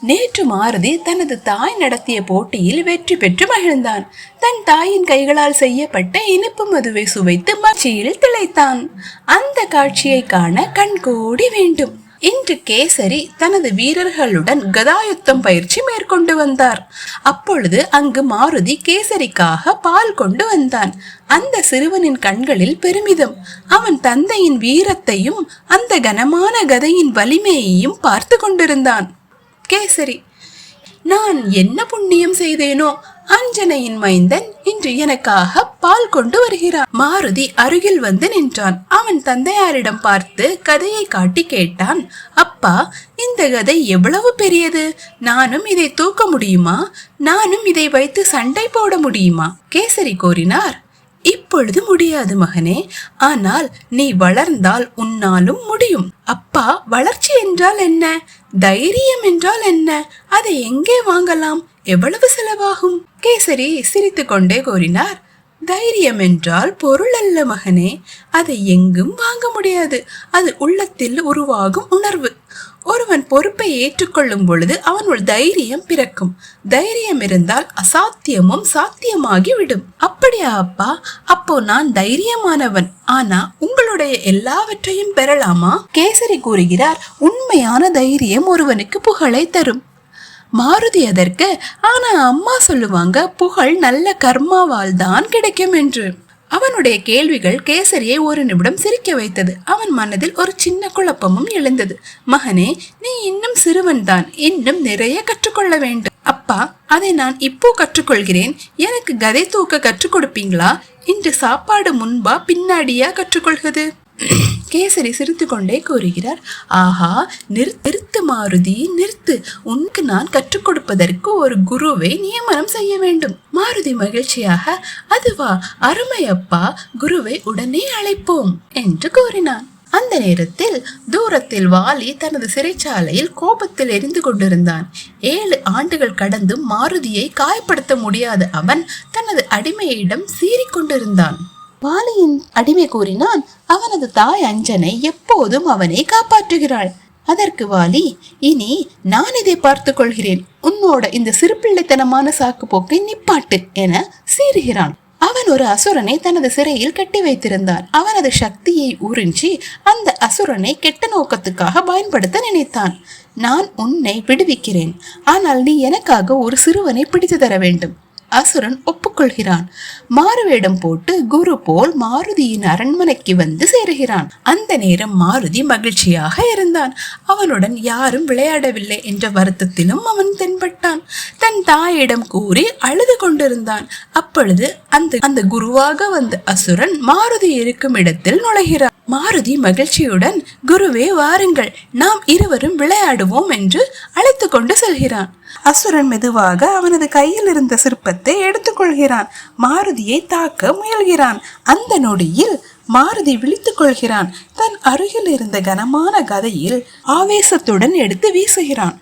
நேற்று மாருதி தனது தாய் நடத்திய போட்டியில் வெற்றி பெற்று மகிழ்ந்தான். தன் தாயின் கைகளால் செய்யப்பட்ட இனிப்பு மதுவை சுவைத்து மச்சியில் திளைத்தான். அந்த காட்சியை காண கண்கூடி வேண்டும். இன்று கேசரி தனது வீரர்களுடன் கதாயுத்தம் பயிற்சி மேற்கொண்டு வந்தார். அப்பொழுது அங்கு மாருதி கேசரிக்காக பால் கொண்டு வந்தான். அந்த சிறுவனின் கண்களில் பெருமிதம். அவன் தந்தையின் வீரத்தையும் அந்த கனமான கதையின் வலிமையையும் பார்த்து கொண்டிருந்தான். கேசரி நான் என்ன புண்ணியம் செய்தேனோ அஞ்சனையின் மைந்தன் இன்று எனக்காக பால் கொண்டு வருகிறான். மாருதி அருகில் வந்து நின்றான். அவன் தந்தையாரிடம் பார்த்து கதையை காட்டி கேட்டான். அப்பா இந்த கதை எவ்வளவு பெரியது? நானும் இதை தூக்க முடியுமா? நானும் இதை வைத்து சண்டை போட முடியுமா? கேசரி கோரினார் இப்பொழுது முடியாது மகனே. ஆனால் நீ வளர்ந்தால் உன்னாலும் முடியும். அப்பா வளர்ச்சி என்றால் என்ன? தைரியம் என்றால் என்ன? அதை எங்கே வாங்கலாம்? எவ்வளவு செலவாகும்? கேசரி சிரித்துக்கொண்டே கூறினார். தைரியம் என்றால் பொருள் அல்ல மகனே அதை எங்கும் வாங்க முடியாது. அது உள்ளத்தில் உருவாகும் உணர்வு. ஒருவன் பொறுப்பை ஏற்றுக்கொள்ளும் பொழுது அவனுள் தைரியம் பிறக்கும். தைரியம் இருந்தால் அசாத்தியமும் சாத்தியமாகி விடும் அப்படியா அப்பா? அப்போ நான் தைரியமானவன். ஆனா உங்களுடைய எல்லாவற்றையும் பெறலாமா? கேசரி கூறுகிறார் உண்மையான தைரியம் ஒருவனுக்கு புகழை தரும். மாருதி அதற்கு ஆனா அம்மா சொல்லுவாங்க புகழ் நல்ல கர்மாவால் தான் கிடைக்கும் என்று. அவனுடைய கேள்விகள் கேசரியை ஒரு நிமிடம் சிரிக்க வைத்தது. அவன் மனதில் ஒரு சின்ன குழப்பமும் எழுந்தது. மகனே நீ இன்னும் சிறுவன்தான். இன்னும் நிறைய கற்றுக்கொள்ள வேண்டும். அப்பா அதை நான் இப்போ கற்றுக்கொள்கிறேன். எனக்கு கதை தூக்க கற்றுக் கொடுப்பீங்களா? இன்று சாப்பாடு முன்பா பின்னாடியா கற்றுக்கொள்கிறது கேசரி சிரித்துக்கொண்டே கூறுகிறார் ஆஹா நிறு நிறுத்து மாருதி நிறுத்து. உனக்கு நான் கற்றுக் கொடுப்பதற்கு ஒரு குருவை நியமனம் செய்ய வேண்டும். மாருதி மகிழ்ச்சியாக அதுவா அருமையப்பா குருவை உடனே அழைப்போம் என்று கூறினான். அந்த நேரத்தில் தூரத்தில் வாலி தனது சிறைச்சாலையில் கோபத்தில் எரிந்து கொண்டிருந்தான். ஏழு ஆண்டுகள் கடந்தும் மாருதியை காயப்படுத்த முடியாத அவன் தனது அடிமையிடம் சீறிக்கொண்டிருந்தான். வாலியின் அடிமை கூறினான் அவனது தாய் அஞ்சனை எப்போதும் அவனை காப்பாற்றுகிறாள். அதற்கு வாலி இனி நான் இதை பார்த்துக் கொள்கிறேன். உன்னோட இந்த சிறுபிள்ளைத்தனமான சாக்கு போக்கை நிப்பாட்டு என சீறுகிறான். அவன் ஒரு அசுரனை தனது சிறையில் கட்டி வைத்திருந்தான். அவனது சக்தியை உறிஞ்சி அந்த அசுரனை கெட்ட நோக்கத்துக்காக பயன்படுத்த நினைத்தான். நான் உன்னை விடுவிக்கிறேன். ஆனால் நீ எனக்காக ஒரு சிறுவனை பிடித்து தர வேண்டும். அசுரன் ஒப்புக்கொள்கிறான். மாறுவேடம் போட்டு குரு போல் மாருதியின் அரண்மனைக்கு வந்து சேருகிறான். அந்த நேரம் மாருதி மகிழ்ச்சியாக இருந்தான். அவனுடன் யாரும் விளையாடவில்லை என்ற வருத்தத்திலும் அவன் தென்பட்டான். தன் தாயிடம் கூறி அழுது கொண்டிருந்தான். அப்பொழுது அந்த அந்த குருவாக வந்த அசுரன் மாருதி இருக்கும் இடத்தில் நுழைகிறான். மாருதி மகிழ்ச்சியுடன் குருவே வாருங்கள். நாம் இருவரும் விளையாடுவோம் என்று அழைத்து கொண்டு செல்கிறான். அசுரன் மெதுவாக அவனது கையில் இருந்த சிற்பத்தை எடுத்துக்கொள்கிறான். மாருதியை தாக்க முயல்கிறான். அந்த நொடியில் மாருதி விழித்துக் கொள்கிறான். தன் அருகில் இருந்த கனமான கதையில் ஆவேசத்துடன் எடுத்து வீசுகிறான்.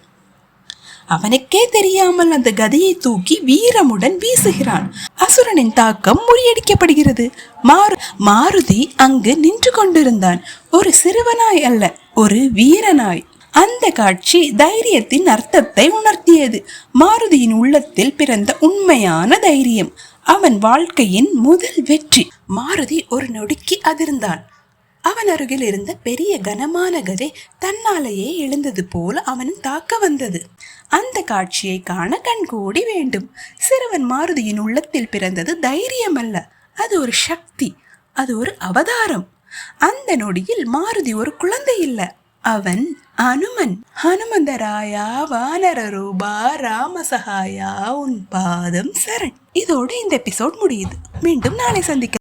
அவனுக்கே தெரியாமல் அந்த கதையை தூக்கி வீரமுடன் வீசுகிறான். அசுரனின் தாக்கம் முறியடிக்கப்படுகிறது. மாரு மாருதி அங்கு நின்று கொண்டிருந்தான். ஒரு சிறுவனாய் அல்ல ஒரு வீரனாய். அந்த காட்சி தைரியத்தின் அர்த்தத்தை உணர்த்தியது. மாருதியின் உள்ளத்தில் பிறந்த உண்மையான தைரியம். அவன் வாழ்க்கையின் முதல் வெற்றி. மாருதி ஒரு நொடிக்கு அதிர்ந்தான். அவன் அருகில் இருந்த பெரிய கனமான கதை தன்னாலேயே எழுந்தது போல அவன் தாக்க வந்தது. அந்த காட்சியை காண கண்கூடி வேண்டும். சிறுவன் மாருதியின் உள்ளத்தில் பிறந்தது தைரியம் அல்ல அது ஒரு சக்தி. அது ஒரு அவதாரம். அந்த நொடியில் மாருதி ஒரு குழந்தை இல்லை. அவன் அனுமன். ஹனுமந்தராயா வானர ரூபா ராமசகாயா உன் பாதம் சரண். இதோடு இந்த எபிசோட் முடியுது. மீண்டும் நாளை சந்திக்க